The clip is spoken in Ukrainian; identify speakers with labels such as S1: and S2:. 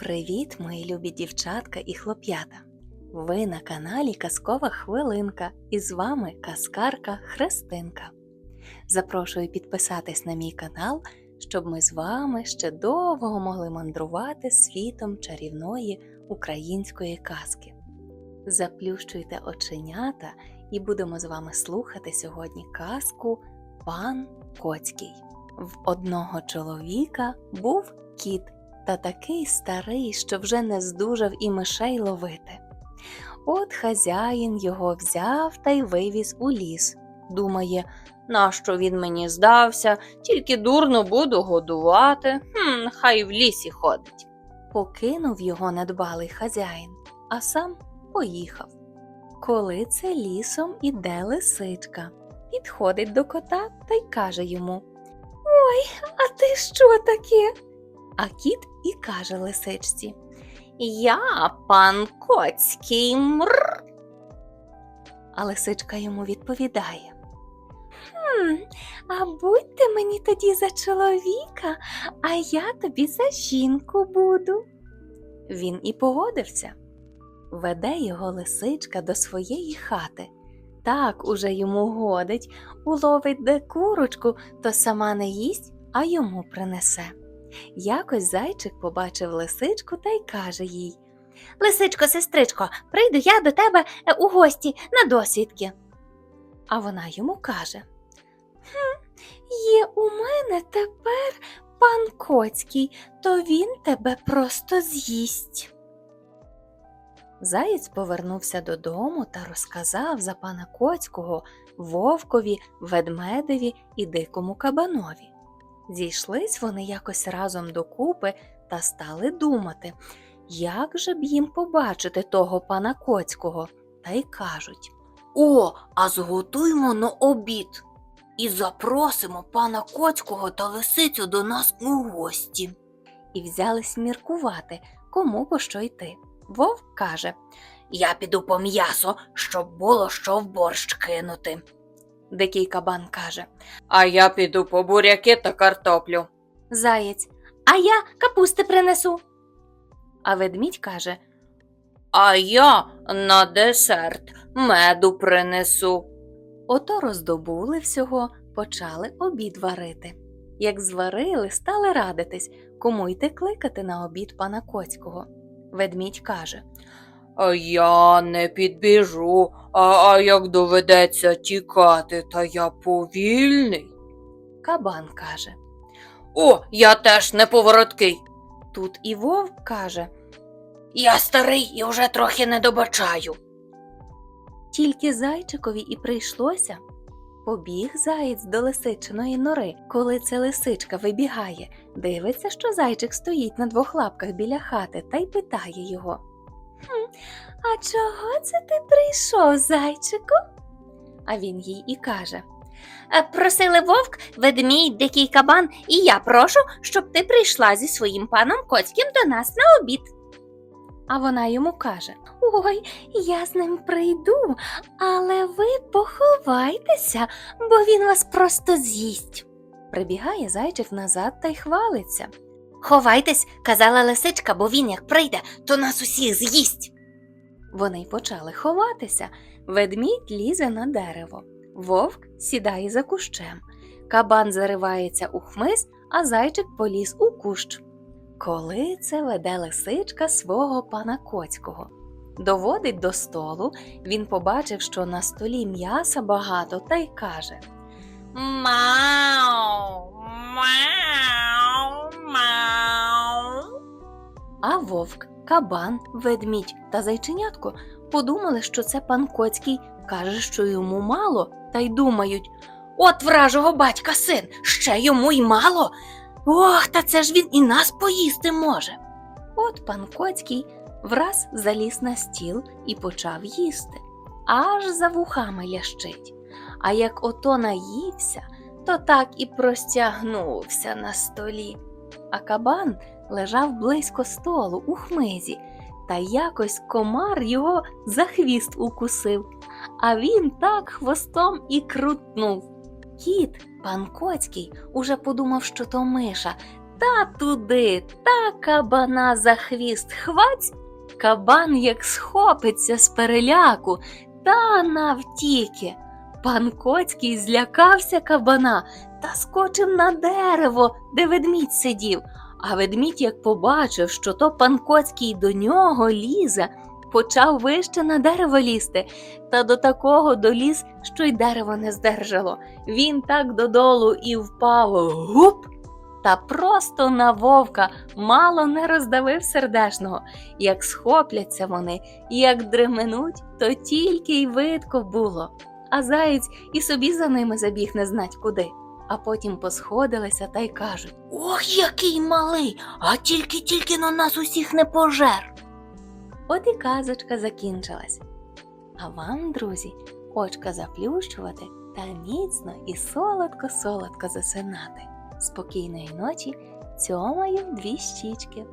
S1: Привіт, мої любі дівчатка і хлоп'ята! Ви на каналі Казкова Хвилинка і з вами казкарка Христинка. Запрошую підписатись на мій канал, щоб ми з вами ще довго могли мандрувати світом чарівної української казки. Заплющуйте оченята і будемо з вами слухати сьогодні казку Пан Коцький. В одного чоловіка був кіт та такий старий, що вже не здужав і мишей ловити. От хазяїн його взяв та й вивіз у ліс. Думає, нащо він мені здався, тільки дурно буду годувати, хм, хай в лісі ходить. Покинув його недбалий хазяїн, а сам поїхав. Коли це лісом іде лисичка, підходить до кота та й каже йому Ой, а ти що таке? А кіт і каже лисичці Я пан Коцький мр. А лисичка йому відповідає Хм, а будьте мені тоді за чоловіка, а я тобі за жінку буду. Він і погодився. Веде його лисичка до своєї хати. Так уже йому годить, уловить де курочку, то сама не їсть, а йому принесе. Якось зайчик побачив лисичку та й каже їй Лисичко, сестричко, прийду я до тебе е, у гості на досвідки. А вона йому каже Хм, є у мене тепер пан Коцький, то він тебе просто з'їсть. Заєць повернувся додому та розказав за пана Коцького вовкові, ведмедеві і дикому кабанові. Зійшлись вони якось разом докупи та стали думати, як же б їм побачити того пана Коцького, та й кажуть
S2: О, а зготуймо на обід і запросимо пана Коцького та лисицю до нас у гості.
S1: і взялись міркувати, кому по що йти. Вовк каже
S2: Я піду по м'ясо, щоб було що в борщ кинути.
S1: Дикий кабан каже
S2: А я піду по буряки та картоплю.
S1: Заєць, а я капусти принесу. А ведмідь каже
S2: А я на десерт меду принесу.
S1: Ото роздобули всього, почали обід варити. Як зварили, стали радитись, кому йти кликати на обід пана Коцького. Ведмідь каже
S2: я не підбіжу, а, а як доведеться тікати, та я повільний.
S1: Кабан каже.
S2: О, я теж неповороткий.
S1: Тут і вовк каже,
S2: Я старий і вже трохи не добачаю.
S1: тільки зайчикові і прийшлося. Побіг заєць до лисичиної нори, коли це лисичка вибігає, дивиться, що зайчик стоїть на двох лапках біля хати та й питає його. А чого це ти прийшов, зайчику? А він їй і каже.
S2: «Е, Просили вовк, ведмідь, дикий кабан, і я прошу, щоб ти прийшла зі своїм паном Коцьким до нас на обід.
S1: А вона йому каже: Ой, я з ним прийду, але ви поховайтеся, бо він вас просто з'їсть. Прибігає зайчик назад та й хвалиться.
S2: Ховайтесь, казала лисичка, бо він як прийде, то нас усіх з'їсть.
S1: Вони й почали ховатися. Ведмідь лізе на дерево, вовк сідає за кущем, кабан заривається у хмиз, а зайчик поліз у кущ. Коли це веде лисичка свого пана Коцького. Доводить до столу, він побачив, що на столі м'яса багато, та й каже
S2: Мау,
S1: вовк, кабан, ведмідь та зайченятко подумали, що це пан Коцький каже, що йому мало, та й думають
S2: От вражого батька син, ще йому й мало. Ох, та це ж він і нас поїсти може.
S1: От пан Коцький враз заліз на стіл і почав їсти, аж за вухами лящить. А як ото наївся, то так і простягнувся на столі. А кабан лежав близько столу у хмизі, та якось комар його за хвіст укусив, а він так хвостом і крутнув. Кіт, пан Коцький, уже подумав, що то миша, та туди, та кабана за хвіст хваць, кабан як схопиться з переляку, та навтіки. Пан Коцький злякався кабана та скочив на дерево, де ведмідь сидів. А ведмідь, як побачив, що то пан Коцький до нього лізе, почав вище на дерево лізти, та до такого доліз, що й дерево не здержало. Він так додолу і впав гуп, та просто на вовка мало не роздавив сердешного. Як схопляться вони, як дременуть, то тільки й видко було. А заєць і собі за ними забіг не знать куди. А потім посходилися та й кажуть.
S2: Ох, який малий, а тільки-тільки на нас усіх не пожер.
S1: От і казочка закінчилась. А вам, друзі, очка заплющувати та міцно і солодко-солодко засинати. Спокійної ночі, цьомаю дві щічки.